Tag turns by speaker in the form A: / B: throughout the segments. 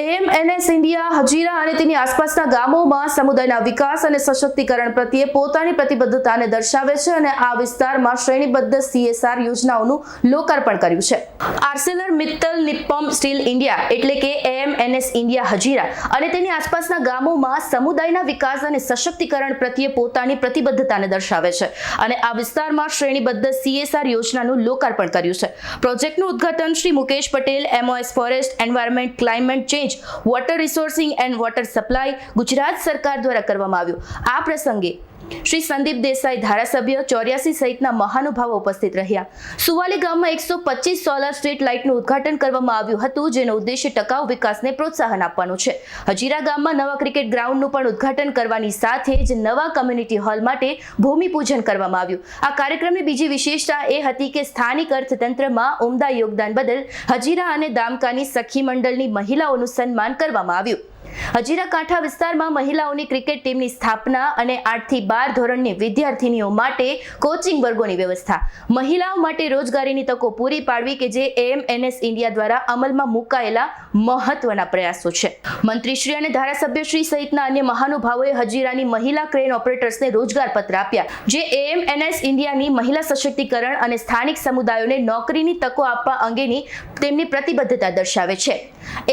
A: AMNS India, Hazira અને તેની આસપાસના ગામોમાં સમુદાયના વિકાસ અને સશક્તિકરણ પ્રત્યે પોતાની પ્રતિબદ્ધતાને દર્શાવે છે અને આ વિસ્તારમાં શ્રેણીબદ્ધ સીએસઆર યોજનાઓનું લોકાર્પણ કર્યું છે. Arcelor Mittal Nippon steel India એટલે કે એએમએનએસ ઇન્ડિયા, હજીરા અને તેની આસપાસના ગામોમાં સમુદાયના વિકાસ અને સશક્તિકરણ પ્રત્યે પોતાની પ્રતિબદ્ધતાને દર્શાવે છે અને આ વિસ્તારમાં શ્રેણીબદ્ધ સીએસઆર યોજનાનું લોકાર્પણ કર્યું છે. પ્રોજેક્ટનું ઉદ્ઘાટન Shri Mukesh Patel, MOS forest, environment climate change water resourcing and water supply Gujarat સરકાર દ્વારા કરવામાં આવ્યું. આ પ્રસંગે શ્રી સંદીપ દેસાઈ ધારાસભ્ય ચોર્યાસી સહિતના મહાનુભાવો ઉપસ્થિત રહ્યા. સુવાલી ગામમાં એકસો પચીસ સોલાર સ્ટ્રીટ લાઇટનું ઉદ્ઘાટન કરવામાં આવ્યું હતું, જેનો ઉદ્દેશ્ય ટકાઉ વિકાસને પ્રોત્સાહન આપવાનું છે. હજીરા ગામમાં નવા ક્રિકેટ ગ્રાઉન્ડનું પણ ઉદ્ઘાટન કરવાની સાથે જ નવા કમ્યુનિટી હોલ માટે ભૂમિપૂજન કરવામાં આવ્યું. આ કાર્યક્રમની બીજી વિશેષતા એ હતી કે સ્થાનિક અર્થતંત્રમાં ઉમદા યોગદાન બદલ હજીરા અને દામકાની સખી મંડળની મહિલાઓનું સન્માન કરવામાં આવ્યું. હજીરા કાંઠા વિસ્તારમાં મહિલાઓની ક્રિકેટ ટીમની સ્થાપના અને આઠથી બાર ધોરણની વિદ્યાર્થીનીઓ માટે કોચિંગ વર્ગોની વ્યવસ્થા. મહિલાઓ માટે રોજગારીની તકો પૂરી પાડવી કે જે એએમએનએસ ઇન્ડિયા દ્વારા અમલમાં મુકાયેલા મહત્વના પ્રયાસો છે. મંત્રીશ્રી અને ધારાસભ્યશ્રી સહિતના અન્ય મહાનુભાવોએ હજીરાની મહિલા ક્રેન ઓપરેટર્સને રોજગાર પત્ર આપ્યા, જે એએમએનએસ ઇન્ડિયાની મહિલા સશક્તિકરણ અને સ્થાનિક સમુદાયોને નોકરીની તકો આપવા અંગેની તેમની પ્રતિબદ્ધતા દર્શાવે છે.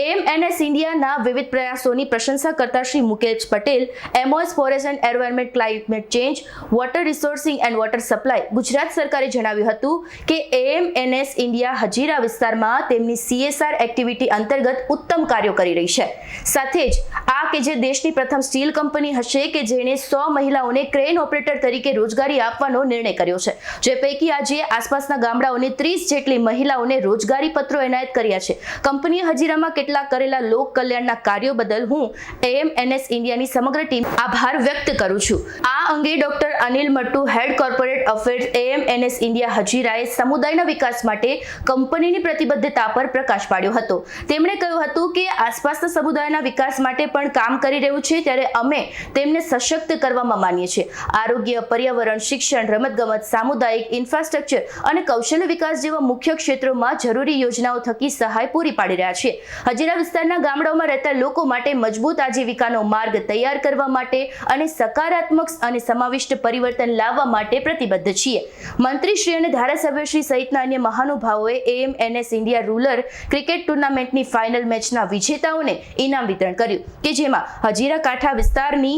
A: એએમએનએસ ઇન્ડિયાના વિવિધ પ્રયાસોની પ્રશંસા કરતા Shri Mukesh Patel, MOS forest and environment climate change, water resourcing and water supply. Gujarat સરકારે જણાવ્યું હતું કે એએમએનએસ ઇન્ડિયા હજીરા વિસ્તારમાં તેમની સીએસઆર એક્ટિવિટી અંતર્ગત ઉત્તમ કાર્યો કરી રહી છે. સાથે જ આ કે જે દેશની પ્રથમ સ્ટીલ કંપની હશે કે જેણે સો મહિલાઓને ક્રેન ઓપરેટર તરીકે રોજગારી આપવાનો નિર્ણય કર્યો છે, જે પૈકી આજે આસપાસના ગામડાઓની ત્રીસ જેટલી મહિલાઓને રોજગારી પત્રો એનાયત કર્યા છે. કંપનીએ હજીરામાં કેટલાક કરેલા લોક કલ્યાણના કાર્યો બદલ હું એએમએનએસ ઇન્ડિયાની સમગ્ર ટીમ આભાર વ્યક્ત કરું છું. આ અંગે doctor Anil Mattu, head corporate affairs AMNS India હજીરાએ સમુદાયના વિકાસ માટે કંપનીની પ્રતિબદ્ધતા પર પ્રકાશ પાડ્યો હતો. તેમણે કહ્યું હતું કે આસપાસના સમુદાયના વિકાસ માટે પણ કામ કરી રહ્યું છે ત્યારે અમે તેમને સશક્ત કરવામાં માનીએ છીએ. આરોગ્ય, પર્યાવરણ, શિક્ષણ, રમતગમત, સામુદાયિક ઇન્ફ્રાસ્ટ્રક્ચર અને કૌશલ્ય વિકાસ જેવા મુખ્ય ક્ષેત્રોમાં જરૂરી યોજનાઓ થકી સહાય પૂરી પાડી રહ્યા છે. હજીરા વિસ્તારના ગામડાઓમાં રહેતા લોકો માટે મજબૂત આજીવિકાનો માર્ગ તૈયાર કરવા માટે અને સકારાત્મક અને સમાવિષ્ટ પરિવર્તન લાવવા માટે પ્રતિબદ્ધ છીએ. મંત્રીશ્રી અને ધારાસભ્યશ્રી સહિતના અન્ય મહાનુભાવોએ એએમએનએસ ઇન્ડિયા રૂરલ ક્રિકેટ ટુર્નામેન્ટની ફાઇનલ મેચના વિજેતાઓને ઇનામ વિતરણ કર્યું કે જેમાં હજીરા કાંઠા વિસ્તારની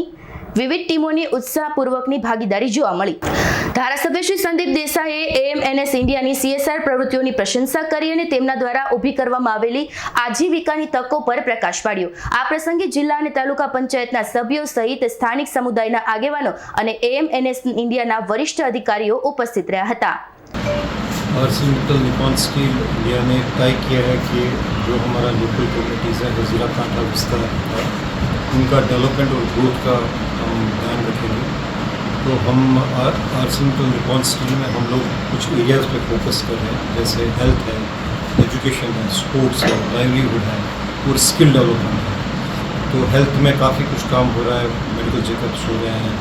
A: વિવિધ ટીમોની ઉત્સાહપૂર્વકની ભાગીદારી જોવા મળી ધારાસભ્ય શ્રી સંદીપ દેસાઈએ એએમએનએસ ઇન્ડિયાની સીએસઆર પ્રવૃત્તિઓની પ્રશંસા કરી અને તેમના દ્વારા ઊભી કરવામાં આવેલી આજીવિકાની તકો પર પ્રકાશ પાડ્યો આ પ્રસંગે જિલ્લા અને તાલુકા પંચાયતના સભ્યો સહિત સ્થાનિક સમુદાયના આગેવાનો અને એએમએનએસ ઇન્ડિયાના વરિષ્ઠ અધિકારીઓ ઉપસ્થિત રહ્યા હતા
B: Arcelor Mittal Nippon Steel India ने तय किया है कि जो हमारा लोकल कम्युनिटीज़ है हजीरा कांठा विस्तार है उनका डेवलपमेंट और ग्रोथ का हम ध्यान रखेंगे। तो हम Arcelor Mittal Nippon steel में हम लोग कुछ एरियाज़ पे फोकस कर रहे हैं, जैसे हेल्थ है एजुकेशन है स्पोर्ट्स है लाइवलीहुड है, और स्किल डेवलपमेंट है। तो हेल्थ में काफ़ी कुछ काम हो रहा है मेडिकल चेकअप्स हो रहे हैं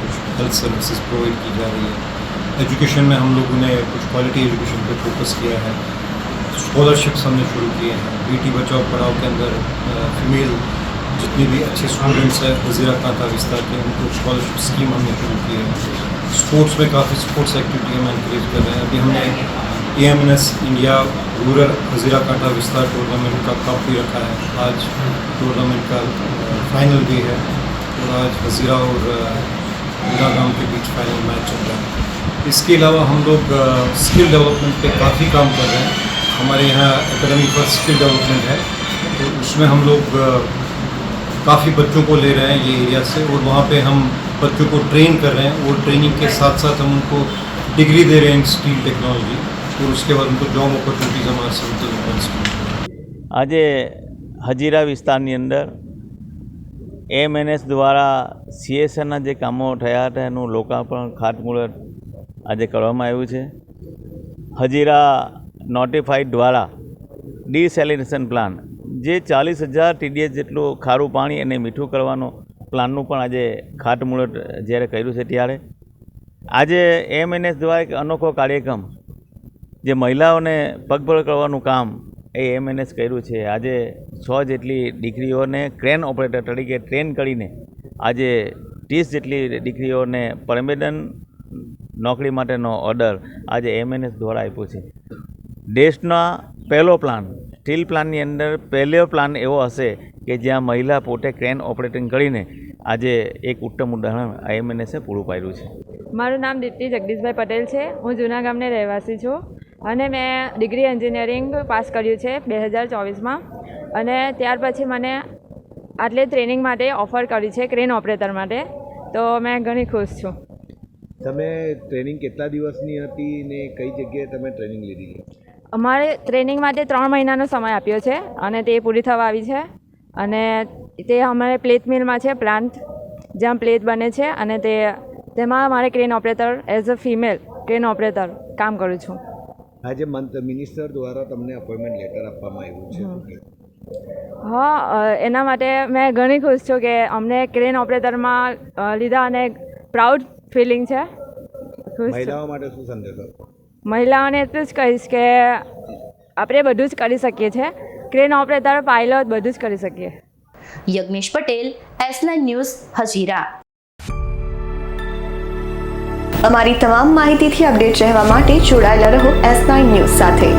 B: कुछ हेल्थ सर्विसेज़ प्रोवाइड की जा रही है। एजुकेशन में हम लोगों ने कुछ क्वालिटी एजुकेशन पे फोकस किया है। स्कॉलरशिप्स हमने शुरू किए हैं। बेटी बचाओ पढ़ाओ के अंदर फीमेल जितने भी अच्छे स्टूडेंट्स हैं हजीरा कांता विस्तार के उनको स्कॉलरशिप स्कीम हमने शुरू की है। स्पोर्ट्स में काफ़ी स्पोर्ट्स एक्टिविटी हम इंकरेज कर रहे हैं। अभी हमने A M N S India rural Hazira कांटा विस्तार टूर्नामेंट का कप भी रखा है। आज टूर्नामेंट का फाइनल भी है और आज हजीरा और हीरा गाँव के बीच फाइनल मैच चल रहा है। इसके अलावा हम लोग स्किल डेवलपमेंट पे काफ़ी काम कर रहे हैं। हमारे यहाँ एकेडमी पर स्किल डेवलपमेंट है। तो उसमें हम लोग काफ़ी बच्चों को ले रहे हैं ये एरिया से और वहाँ पे हम बच्चों को ट्रेन कर रहे हैं और ट्रेनिंग के साथ साथ हम उनको डिग्री दे रहे हैं इन स्टील टेक्नोलॉजी और उसके बाद उनको जॉब अपॉर्चुनिटीज़ हमारे सेंटर में
C: આજે હજીરા વિસ્તારની અંદર એમએનએસ દ્વારા સીએસઆરના જે કામો થયા હતા એનું લોકાર્પણ ખાતમુહૂર્ત આજે કરવામાં આવ્યું છે હજીરા નોટિફાઈડ દ્વારા ડિસેલિનેશન પ્લાન જે ચાલીસ હજાર ટીડીએસ જેટલું ખારું પાણી અને મીઠું કરવાનો પ્લાનનું પણ આજે ખાતમુહૂર્ત જ્યારે કર્યું છે ત્યારે, આજે એમએનએસ દ્વારા એક અનોખો કાર્યક્રમ જે મહિલાઓને પગભર કરવાનું કામ એ એમએનએસ કર્યું છે. આજે છ જેટલી દીકરીઓને ક્રેન ઓપરેટર તરીકે ટ્રેન કરીને આજે ત્રીસ જેટલી દીકરીઓને પરમેડન નોકરી માટેનો ઓર્ડર આજે એમએનએસ દ્વારા આપ્યો છે. દેશના પહેલો પ્લાન સ્ટીલ પ્લાનની અંદર પહેલો પ્લાન એવો હશે કે જ્યાં મહિલા પોતે ક્રેન ઓપરેટિંગ કરીને આજે એક ઉત્તમ ઉદાહરણ આઈએમએનએસે પૂરું પાડ્યું છે.
D: મારું નામ દીપ્તિ જગદીશભાઈ પટેલ છે. હું જૂના ગામની રહેવાસી છું અને મેં ડિગ્રી એન્જિનિયરિંગ પાસ કર્યું છે બે હજાર ચોવીસમાં. અને ત્યાર પછી મને આટલી ટ્રેનિંગ માટે ઓફર કરી છે ક્રેન ઓપરેટર માટે. તો મેં ઘણી ખુશ છું.
E: તમે ટ્રેનિંગ કેટલા દિવસની હતી ને કઈ જગ્યાએ તમે ટ્રેનિંગ લીધી?
D: અમારે ટ્રેનિંગ માટે ત્રણ મહિનાનો સમય આપ્યો છે અને તે પૂરી થવા આવી છે. અને તે અમારે પ્લેટ મિલમાં છે પ્લાન્ટ જ્યાં પ્લેટ બને છે અને તે તેમાં મારે crane operator as a female crane operator કામ કરું છું.
E: આજે મિનિસ્ટર દ્વારા તમને અપોઇન્ટમેન્ટ લેટર આપવામાં આવ્યું છે.
D: હા એના માટે મેં ઘણી ખુશ છું કે અમને ક્રેન ઓપરેટરમાં લીધા અને પ્રાઉડ ફિલિંગ છે.
E: મહિલાઓ માટે શું સંદેશો?
D: મહિલાઓને એટલું જ કહીશ કે આપણે બધું જ કરી શકીએ છીએ. ક્રેન ઓપરેટર પાયલોટ બધું જ કરી શકીએ.
A: Yagnesh Patel S news Hazira.
F: અમારી તમામ માહિતીથી અપડેટ રહેવા માટે જોડાયેલા રહો એસ નાઇન ન્યૂઝ સાથે.